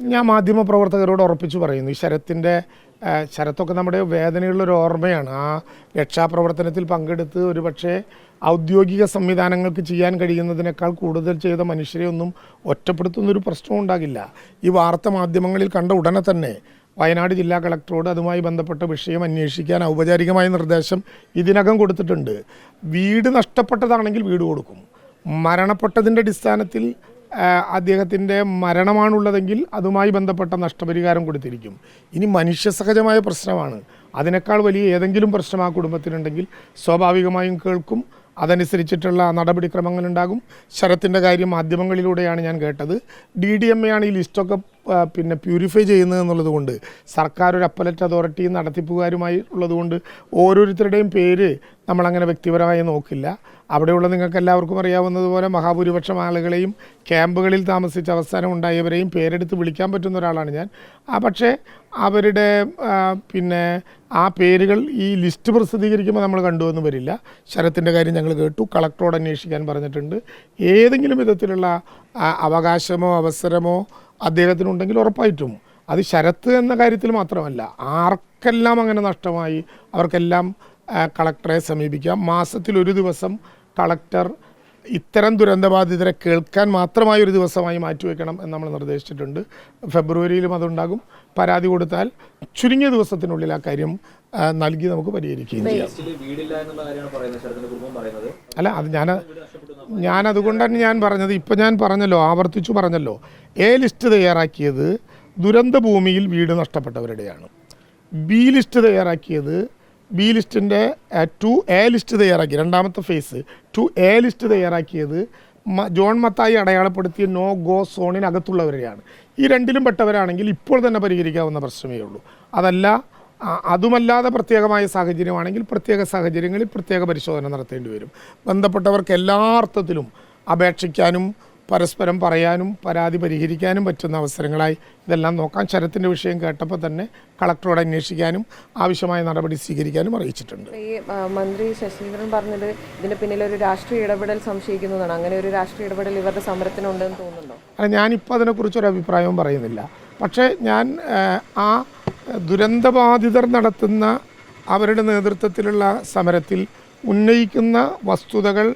ഞാൻ മാധ്യമ പ്രവർത്തകരോട് ഉറപ്പിച്ചു പറയുന്നു ഈ ശരത്തിന്റെ ശരത്തൊക്കെ നമ്മുടെ വേദനയുള്ളൊരു ഓർമ്മയാണ്. ആ രക്ഷാപ്രവർത്തനത്തിൽ പങ്കെടുത്ത് ഒരു പക്ഷേ ഔദ്യോഗിക സംവിധാനങ്ങൾക്ക് ചെയ്യാൻ കഴിയുന്നതിനേക്കാൾ കൂടുതൽ ചെയ്ത മനുഷ്യരെ ഒന്നും ഒറ്റപ്പെടുത്തുന്നൊരു പ്രശ്നവും ഉണ്ടാകില്ല. ഈ വാർത്ത മാധ്യമങ്ങളിൽ കണ്ട ഉടനെ തന്നെ വയനാട് ജില്ലാ കളക്ടറോട് അതുമായി ബന്ധപ്പെട്ട വിഷയം അന്വേഷിക്കാൻ ഔപചാരികമായ നിർദ്ദേശം ഇതിനകം കൊടുത്തിട്ടുണ്ട്. വീട് നഷ്ടപ്പെട്ടതാണെങ്കിൽ വീട് കൊടുക്കും. മരണപ്പെട്ടതിന്റെ അടിസ്ഥാനത്തിൽ അദ്ദേഹത്തിന്റെ മരണമാണുള്ളതെങ്കിൽ അതുമായി ബന്ധപ്പെട്ട നഷ്ടപരിഹാരം കൊടുത്തിരിക്കും. ഇനി മനുഷ്യസഹജമായ പ്രശ്നമാണ്. അതിനേക്കാൾ വലിയ ഏതെങ്കിലും പ്രശ്നം ആ കുടുംബത്തിനുണ്ടെങ്കിൽ സ്വാഭാവികമായും കേൾക്കും. അതനുസരിച്ചിട്ടുള്ള നടപടിക്രമങ്ങളുണ്ടാകും. ശരത്തിന്റെ കാര്യം മാധ്യമങ്ങളിലൂടെയാണ് ഞാൻ കേട്ടത്. ഡി ഡി എം എ ആണ് ഈ ലിസ്റ്റൊക്കെ പിന്നെ പ്യൂരിഫൈ ചെയ്യുന്നത് കൊണ്ട് സർക്കാർ ഒരു അപ്പലറ്റ് അതോറിറ്റി നടത്തിപ്പുകാരുമായി ഉള്ളതുകൊണ്ട് ഓരോരുത്തരുടെയും പേര് നമ്മളങ്ങനെ വ്യക്തിപരമായി നോക്കില്ല. അവിടെയുള്ള നിങ്ങൾക്ക് എല്ലാവർക്കും അറിയാവുന്നതുപോലെ മഹാഭൂരിപക്ഷം ആളുകളെയും ക്യാമ്പുകളിൽ താമസിച്ച അവസാനം ഉണ്ടായവരെയും പേരെടുത്ത് വിളിക്കാൻ പറ്റുന്ന ഒരാളാണ് ഞാൻ. ആ പക്ഷേ അവരുടെ പിന്നെ ആ പേരുകൾ ഈ ലിസ്റ്റ് പ്രസിദ്ധീകരിക്കുമ്പോൾ നമ്മൾ കണ്ടുവെന്ന് വരില്ല. ശരത്തിന്റെ കാര്യം ഞങ്ങൾ കേട്ടു കളക്ടറോട് അന്വേഷിക്കാൻ പറഞ്ഞിട്ടുണ്ട്. ഏതെങ്കിലും വിധത്തിലുള്ള അവകാശമോ അവസരമോ അദ്ദേഹത്തിനുണ്ടെങ്കിൽ ഉറപ്പായിട്ടും. അത് ശരത്ത് എന്ന കാര്യത്തിൽ മാത്രമല്ല ആർക്കെല്ലാം അങ്ങനെ നഷ്ടമായി അവർക്കെല്ലാം കളക്ടറെ സമീപിക്കാം. മാസത്തിൽ ഒരു ദിവസം കളക്ടർ ഇത്തരം ദുരന്തബാധിതരെ കേൾക്കാൻ മാത്രമായി ഒരു ദിവസമായി മാറ്റിവെക്കണം എന്ന് നമ്മൾ നിർദ്ദേശിച്ചിട്ടുണ്ട്. ഫെബ്രുവരിയിലും അതുണ്ടാകും. പരാതി കൊടുത്താൽ ചുരുങ്ങിയ ദിവസത്തിനുള്ളിൽ ആ കാര്യം നൽകി നമുക്ക് പരിഹരിക്കുകയും ചെയ്യാം. അല്ല അത് ഞാൻ ഞാൻ അതുകൊണ്ടാണ് ഞാൻ പറഞ്ഞത് ഇപ്പം ഞാൻ പറഞ്ഞല്ലോ ആവർത്തിച്ചു പറഞ്ഞല്ലോ. എ ലിസ്റ്റ് തയ്യാറാക്കിയത് ദുരന്ത ഭൂമിയിൽ വീട് നഷ്ടപ്പെട്ടവരുടെയാണ്. ബി ലിസ്റ്റ് തയ്യാറാക്കിയത് ബി ലിസ്റ്റിന്റെ ടു എ ലിസ്റ്റ് തയ്യാറാക്കി. രണ്ടാമത്തെ ഫേസ് ടു എ ലിസ്റ്റ് തയ്യാറാക്കിയത് ജോൺ മത്തായി അടയാളപ്പെടുത്തിയ നോ ഗോ സോണിനകത്തുള്ളവരെയാണ് ഈ രണ്ടിലും പെട്ടവരാണെങ്കിൽ ഇപ്പോൾ തന്നെ പരിഹരിക്കാവുന്ന പ്രശ്നമേ ഉള്ളൂ. അതല്ല അതുമല്ലാതെ പ്രത്യേകമായ സാഹചര്യമാണെങ്കിൽ പ്രത്യേക സാഹചര്യങ്ങളിൽ പ്രത്യേക പരിശോധന നടത്തേണ്ടി വരും. ബന്ധപ്പെട്ടവർക്ക് എല്ലാ അർത്ഥത്തിലും അപേക്ഷിക്കാനും പരസ്പരം പറയാനും പരാതി പരിഹരിക്കാനും പറ്റുന്ന അവസരങ്ങളായി ഇതെല്ലാം നോക്കാൻ ശരത്തിന്റെ വിഷയം കേട്ടപ്പോൾ തന്നെ കളക്ടറോട് അന്വേഷിക്കാനും ആവശ്യമായ നടപടി സ്വീകരിക്കാനും അറിയിച്ചിട്ടുണ്ട്. ഈ മന്ത്രി ശശീന്ദ്രൻ പറഞ്ഞത് ഇതിന് പിന്നിൽ ഒരു രാഷ്ട്രീയ ഇടപെടൽ സംശയിക്കുന്നതാണ്. അങ്ങനെ ഒരു രാഷ്ട്രീയ ഇടപെടൽ ഇവരുടെ സമരത്തിനുണ്ടെന്ന് തോന്നുന്നുണ്ടോ? അല്ല ഞാനിപ്പോൾ അതിനെക്കുറിച്ചൊരു അഭിപ്രായവും പറയുന്നില്ല. പക്ഷേ ഞാൻ ആ ദുരന്തബാധിതർ നടത്തുന്ന അവരുടെ നേതൃത്വത്തിലുള്ള സമരത്തിൽ ഉന്നയിക്കുന്ന വസ്തുതകൾ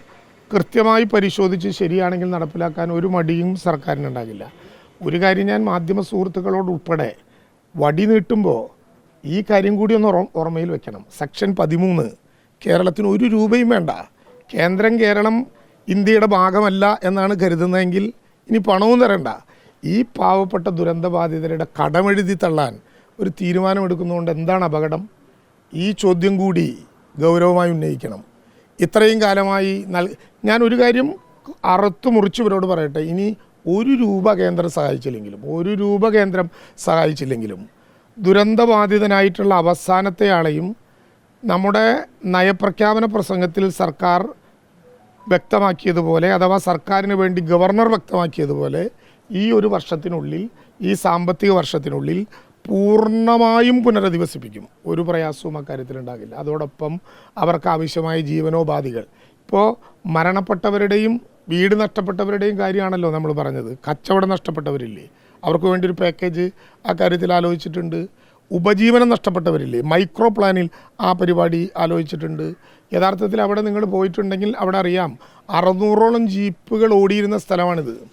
കൃത്യമായി പരിശോധിച്ച് ശരിയാണെങ്കിൽ നടപ്പിലാക്കാൻ ഒരു മടിയും സർക്കാരിനുണ്ടാകില്ല. ഒരു കാര്യം ഞാൻ മാധ്യമ സുഹൃത്തുക്കളോട് ഉൾപ്പെടെ വടി നീട്ടുമ്പോൾ ഈ കാര്യം കൂടി ഒന്ന് ഓർമ്മയിൽ വെക്കണം. സെക്ഷൻ പതിമൂന്ന് കേരളത്തിന് ഒരു രൂപയും വേണ്ട. കേന്ദ്രം കേരളം ഇന്ത്യയുടെ ഭാഗമല്ല എന്നാണ് കരുതുന്നതെങ്കിൽ ഇനി പണവും തരണ്ട. ഈ പാവപ്പെട്ട ദുരന്തബാധിതരുടെ കടമെഴുതി തള്ളാൻ ഒരു തീരുമാനമെടുക്കുന്നതുകൊണ്ട് എന്താണ് അപകടം? ഈ ചോദ്യം കൂടി ഗൗരവമായി ഉന്നയിക്കണം. ഇത്രയും കാലമായി നൽ ഞാൻ ഒരു കാര്യം അറുത്തു മുറിച്ചവരോട് പറയട്ടെ. ഇനി ഒരു രൂപ കേന്ദ്രം സഹായിച്ചില്ലെങ്കിലും ഒരു രൂപ കേന്ദ്രം സഹായിച്ചില്ലെങ്കിലും ദുരന്തബാധിതനായിട്ടുള്ള അവസാനത്തെ ആളെയും നമ്മുടെ നയപ്രഖ്യാപന പ്രസംഗത്തിൽ സർക്കാർ വ്യക്തമാക്കിയതുപോലെ അഥവാ സർക്കാരിന് വേണ്ടി ഗവർണർ വ്യക്തമാക്കിയതുപോലെ ഈ ഒരു വർഷത്തിനുള്ളിൽ ഈ സാമ്പത്തിക വർഷത്തിനുള്ളിൽ പൂർണമായും പുനരധിവസിപ്പിക്കും. ഒരു പ്രയാസവും അക്കാര്യത്തിലുണ്ടാകില്ല. അതോടൊപ്പം അവർക്ക് ആവശ്യമായ ജീവനോപാധികൾ. ഇപ്പോൾ മരണപ്പെട്ടവരുടെയും വീട് നഷ്ടപ്പെട്ടവരുടെയും കാര്യമാണല്ലോ നമ്മൾ പറഞ്ഞത്. കച്ചവടം നഷ്ടപ്പെട്ടവരില്ലേ? അവർക്ക് വേണ്ടി ഒരു പാക്കേജ് ആ കാര്യത്തിൽ ആലോചിച്ചിട്ടുണ്ട്. ഉപജീവനം നഷ്ടപ്പെട്ടവരില്ലേ? മൈക്രോ പ്ലാനിൽ ആ പരിപാടി ആലോചിച്ചിട്ടുണ്ട്. യഥാർത്ഥത്തിൽ അവിടെ നിങ്ങൾ പോയിട്ടുണ്ടെങ്കിൽ അവിടെ അറിയാം അറുന്നൂറോളം ജീപ്പുകൾ ഓടിയിരുന്ന സ്ഥലമാണിത്.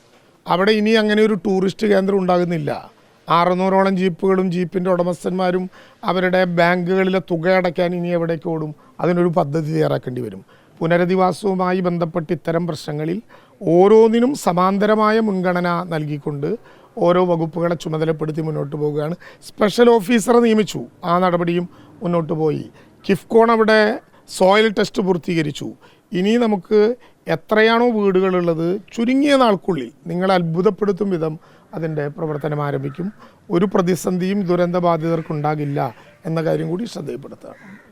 അവിടെ ഇനി അങ്ങനെ ഒരു ടൂറിസ്റ്റ് കേന്ദ്രം ഉണ്ടാകുന്നില്ല. അറുന്നൂറോളം ജീപ്പുകളും ജീപ്പിന്റെ ഉടമസ്ഥന്മാരും അവരുടെ ബാങ്കുകളിലെ തുക അടയ്ക്കാൻ ഇനി എവിടേക്ക് ഓടും? അതിനൊരു പദ്ധതി തയ്യാറാക്കേണ്ടി വരും. പുനരധിവാസവുമായി ബന്ധപ്പെട്ട് ഇത്തരം പ്രശ്നങ്ങളിൽ ഓരോന്നിനും സമാന്തരമായ മുൻഗണന നൽകിക്കൊണ്ട് ഓരോ വകുപ്പുകളെ ചുമതലപ്പെടുത്തി മുന്നോട്ട് പോവുകയാണ്. സ്പെഷ്യൽ ഓഫീസറെ നിയമിച്ചു. ആ നടപടിയും മുന്നോട്ട് പോയി. കിഫ്കോൺ അവിടെ സോയിൽ ടെസ്റ്റ് പൂർത്തീകരിച്ചു. ഇനി നമുക്ക് എത്രയാണോ വീടുകളുള്ളത് ചുരുങ്ങിയ നാൾക്കുള്ളിൽ നിങ്ങളെ അത്ഭുതപ്പെടുത്തും വിധം അതിന്റെ പ്രവർത്തനം ആരംഭിക്കും. ഒരു പ്രതിസന്ധിയും ദുരന്തബാധിതർക്കുണ്ടാകില്ല എന്ന കാര്യം കൂടി ശ്രദ്ധയിൽപ്പെടുത്തുകയാണ്